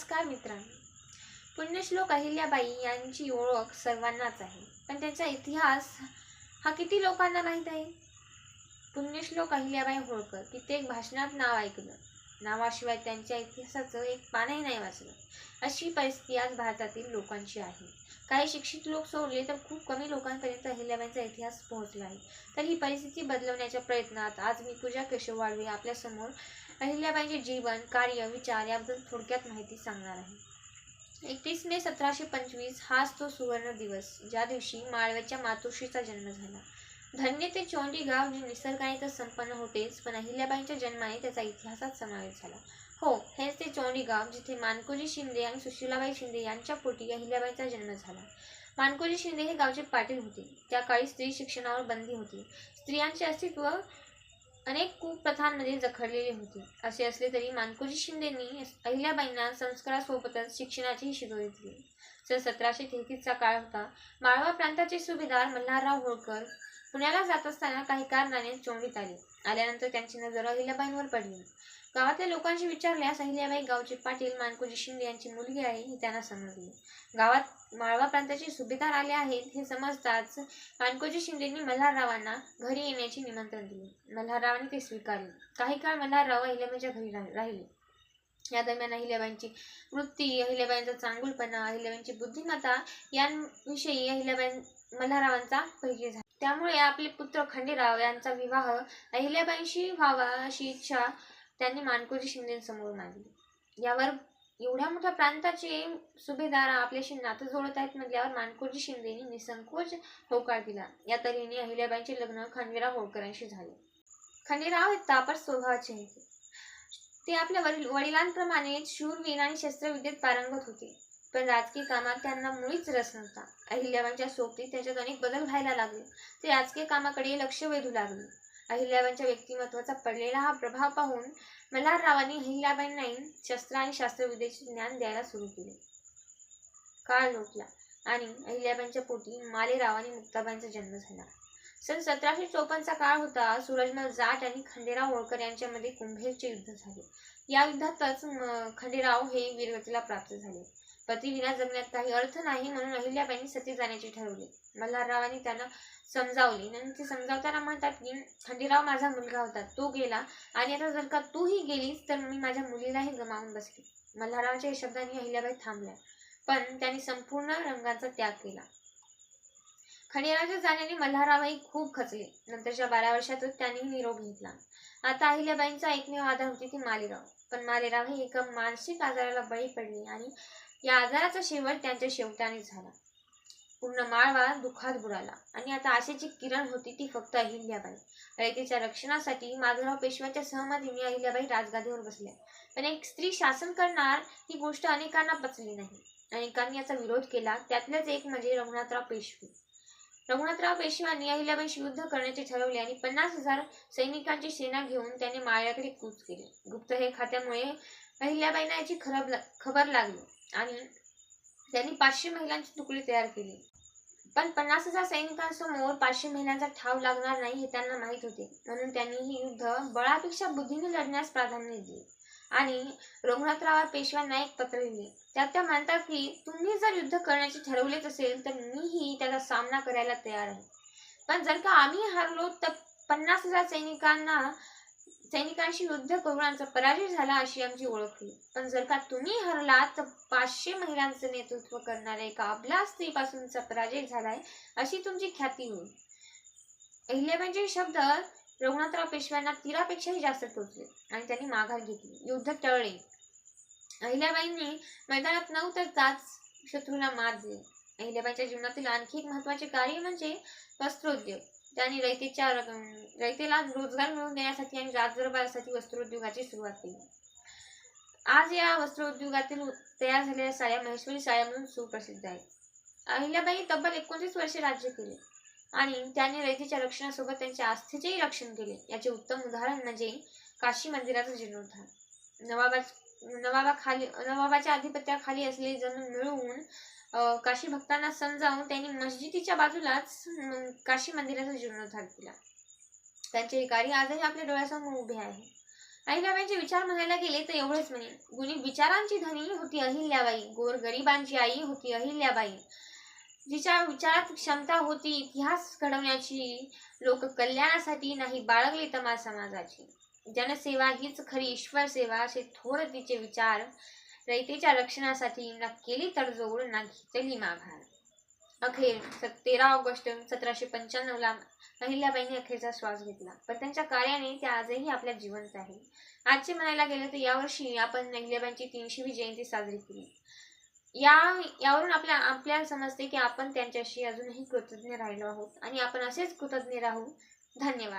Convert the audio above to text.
नमस्कार मित्रांनो. पुण्यश्लोक अहिल्याबाई यांची ओळख सर्वांनाच आहे. पण त्यांचा इतिहास हा किती लोकांना माहीत आहे? पुण्यश्लोक अहिल्याबाई होळकर कित्येक भाषणात नाव ऐकलं. नावाशिवाय त्यांच्या इतिहासाचं एक पानही नाही वाचलं. अशी परिस्थिती आज भारतातील लोकांची आहे. काही शिक्षित लोक सोडले तर खूप कमी लोकांपर्यंत अहिल्याबाईंचा इतिहास पोहोचला आहे. तर ही परिस्थिती बदलवण्याच्या प्रयत्नात आज मी पूजा केशव वाळवे आपल्यासमोर अहिल्याबाईंचे जीवन कार्य विचार याबद्दल थोडक्यात माहिती सांगणार आहे. एकतीस मे सतराशे पंचवीस हाच तो सुवर्ण दिवस ज्या दिवशी माळव्याच्या मातोश्रीचा जन्म झाला. धन्य ते चोंडी गाव जे निसर्गाने तर संपन्न होतेच पण अहिल्याबाईंच्या जन्माने त्याचा इतिहासात समावेश झाला. हो हेच ते चोंडी गाव जिथे मानकोजी शिंदे आणि सुशीलाबाई शिंदे यांच्या पोटी अहिल्याबाईंचा जन्म झाला. मानकोजी शिंदे हे गावचे पाटील होते. त्या काळी स्त्री शिक्षणावर बंदी होती. स्त्रियांचे अस्तित्व अनेक कुप्रथांमध्ये जखडलेले होते. असे असले तरी मानकोजी शिंदेंनी अहिल्याबाईंना संस्कारासोबतच शिक्षणाचीही शिकवली दिली. सर सतराशे तेहतीसचा काळ होता. माळवा प्रांताचे सुभेदार मल्हारराव होळकर पुण्याला जात असताना काही कारणाने चोंडीत आले आल्यानंतर त्यांची नजर अहिल्याबाईंवर पडली. गावातल्या लोकांशी विचारल्यास अहिल्याबाई गावचे पाटील मानकोजी शिंदे यांची मुलगी आहे ही त्यांना समजली. गावात माळवा प्रांताचे सुभेदार आले आहेत हे समजताच मानकोजी शिंदेंनी मल्हाररावांना घरी येण्याचे निमंत्रण दिले. मल्हाररावांनी ते स्वीकारले. काही काळ मल्हारराव अहिल्याबाईंच्या घरी राहिले. या दरम्यान अहिल्याबाईंची वृत्ती अहिल्याबाईंचा चांगुलपणा अहिल्याबाईंची बुद्धिमत्ता यांविषयी अहिल्याबाई मल्हाररावांचा परिचय झाला. त्यामुळे आपले पुत्र खंडेराव यांचा विवाह अहिल्याबाईंशी व्हावा अशी इच्छा त्यांनी मानकोजी शिंदेसमोर मांडली. यावर एवढ्या मोठ्या प्रांताचे सुभेदार आपल्याशी नातं जोडत आहेत म्हटल्यावर मानकोजी शिंदेनी निसंकोच होकार दिला. या तऱ्हेने अहिल्याबाईंचे लग्न खंडेराव होळकरांशी झाले. खंडेराव हे तापट स्वभावाचे होते. ते आपल्या वडील वडिलांप्रमाणेच शूरवीर आणि शस्त्रविद्येत पारंगत होते. पण राजकीय कामात त्यांना मुळीच रस नव्हता. अहिल्याबाईंच्या सोबतीत त्याच्यात अनेक बदल व्हायला लागले. ते राजकीय कामाकडे लक्ष वेधू लागले. अहिल्याबाईंच्या व्यक्तिमत्वाचा पडलेला हा प्रभाव पाहून मल्हाररावांनी अहिल्याबाईंनाही शस्त्र आणि शास्त्रविद्येचे ज्ञान द्यायला सुरू केले. काळ लोटला आणि अहिल्याबाईंच्या पोटी मालेराव आणि मुक्ताबाईंचा जन्म झाला. सन सतराशे चोपन्नचा काळ होता. सूरजमल जाट आणि खंडेराव होळकर यांच्यामध्ये कुंभेरचे युद्ध झाले. या युद्धातच खंडेराव हे वीरगतीला प्राप्त झाले. पतीविना जगण्यात काही अर्थ नाही म्हणून अहिल्याबाईंनी सती जाण्याचे ठरवले. मल्हाररावांनी त्यांना समजावले. नंतर ते समजावताना म्हणतात की खंडेराव माझा मुलगा होता. तो गेला आणि आता जर का तूही गेलीस तर मी माझ्या मुलीलाही गमावून बसली. मल्हाररावांच्या शब्दांनी अहिल्याबाई थांबल्या पण त्यांनी संपूर्ण रंगाचा त्याग केला. खंडेरावच्या जाण्याने मल्हाररावही खूप खचले. नंतरच्या बारा वर्षातच त्यांनी निरोप घेतला. आता अहिल्याबाईंचा एकमेव आधार होती ती मालेराव. पण मालेराव हे एका मानसिक आजाराला बळी पडली आणि या आजाराचा शेवट त्यांच्या शेवटाने झाला. पूर्ण माळवा दुःखात बुडाला. आणि आता आशेची किरण होती ती फक्त अहिल्याबाई. रयतेच्या रक्षणासाठी माधवराव पेशव्यांच्या सहमतीने अहिल्याबाई राजगादीवर बसल्या. पण एक स्त्री शासन करणार ही गोष्ट अनेकांना पचली नाही. अनेकांनी याचा विरोध केला. त्यातलेच एक म्हणजे रघुनाथराव पेशवे. रघुनाथराव पेशव्यांनी अहिल्याबाई युद्ध करण्याचे ठरवले आणि पन्नास हजार सैनिकांची सेना घेऊन त्याने माळ्याकडे कूच केले. गुप्त हे खात्यामुळे अहिल्याबाईंना याची खरब खबर लागली. आणि त्यांनी पाचशे महिलांची तुकडी तयार केली. पण पन्नास हजार सैनिकांसमोर पाचशे महिलांचा ठाव लागणार नाही हे त्यांना माहीत होते. म्हणून त्यांनी हे युद्ध बळापेक्षा बुद्धीने लढण्यास प्राधान्य दिले. आणि रघुनाथराव पेशव्यांना एक पत्र लिहिले. त्यात त्या म्हणतात की तुम्ही जर युद्ध करण्याचे ठरवलेच असेल तर मीही त्याचा सामना करायला तयार आहे. पण जर का आम्ही हारलो तर पन्नास हजार सैनिकांना सैनिकांशी युद्ध करून आमचा पराजय झाला अशी आमची ओळखली पण जर का तुम्ही हरलात तर पाचशे महिलांचं नेतृत्व करणाऱ्या एका अबला स्त्रीपासूनचा पराजय झालाय अशी तुमची ख्याती होईल अहिल्याबाईंचे शब्द रघुनाथराव पेशव्यांना तीरापेक्षाही जास्त टोचले आणि त्यांनी माघार घेतली. युद्ध टळले. अहिल्याबाईंनी मैदानात न उतरताच शत्रूला मात दिली. अहिल्याबाईंच्या जीवनातील आणखी एक महत्त्वाचे कार्य म्हणजे वस्त्रोद्योग. त्यांनी रयतेच्या रयतेला रोजगार मिळवून देण्यासाठी आणि राजदरबारासाठी वस्त्रोद्योगाची सुरुवात केली. आज या वस्त्रोद्योगातील तयार झालेल्या साड्या महेश्वरी साड्या म्हणून सुप्रसिद्ध आहेत. अहिल्याबाई तब्बल एकोणतीस वर्षे राज्य केले आणि त्यांनी रयतेच्या रक्षणासोबत त्यांच्या आस्थेचेही रक्षण केले. याचे उत्तम उदाहरण म्हणजे काशी मंदिराचा जीर्णोद्धार. नवाबा नवाबाखाली नवाबाच्या आधिपत्याखाली असलेली जमीन मिळवून काशी भक्तांना समजावून त्यांनी मस्जिदीच्या बाजूलाच काशी मंदिराचा जीर्णोद्धार केला. त्यांचे हे कार्य आजही आपल्या डोळ्यासमोर उभे आहे. अहिल्याबाईंचे विचार म्हणायला गेले तर एवढेच म्हणे. गुणी विचारांची धनी होती अहिल्याबाई गोर गरिबांची आई होती अहिल्याबाई. जिच्या विचारात क्षमता होती इतिहास घडवण्याची लोक कल्याणासाठी नाही बाळगली तमा समाजाची. जनसेवा हीच खरी ईश्वर सेवा असे थोर तिचे विचार रयतेच्या रक्षणासाठी ना केली तडजोड ना घेतली माघार अखेर तेरा ऑगस्ट सतराशे पंच्याण्णवला अहिल्याबाईंनी अखेरचा श्वास घेतला. पण त्यांच्या कार्याने त्या आजही आपल्या जिवंत आहे. आजचे म्हणायला गेलं तर यावर्षी आपण अहिल्याबाईंची तीनशेवी जयंती साजरी केली. या यावरून आपल्या आपल्याला समजते की आपण त्यांच्याशी अजूनही कृतज्ञ राहिलो आहोत. आणि आपण असेच कृतज्ञ राहू. धन्यवाद.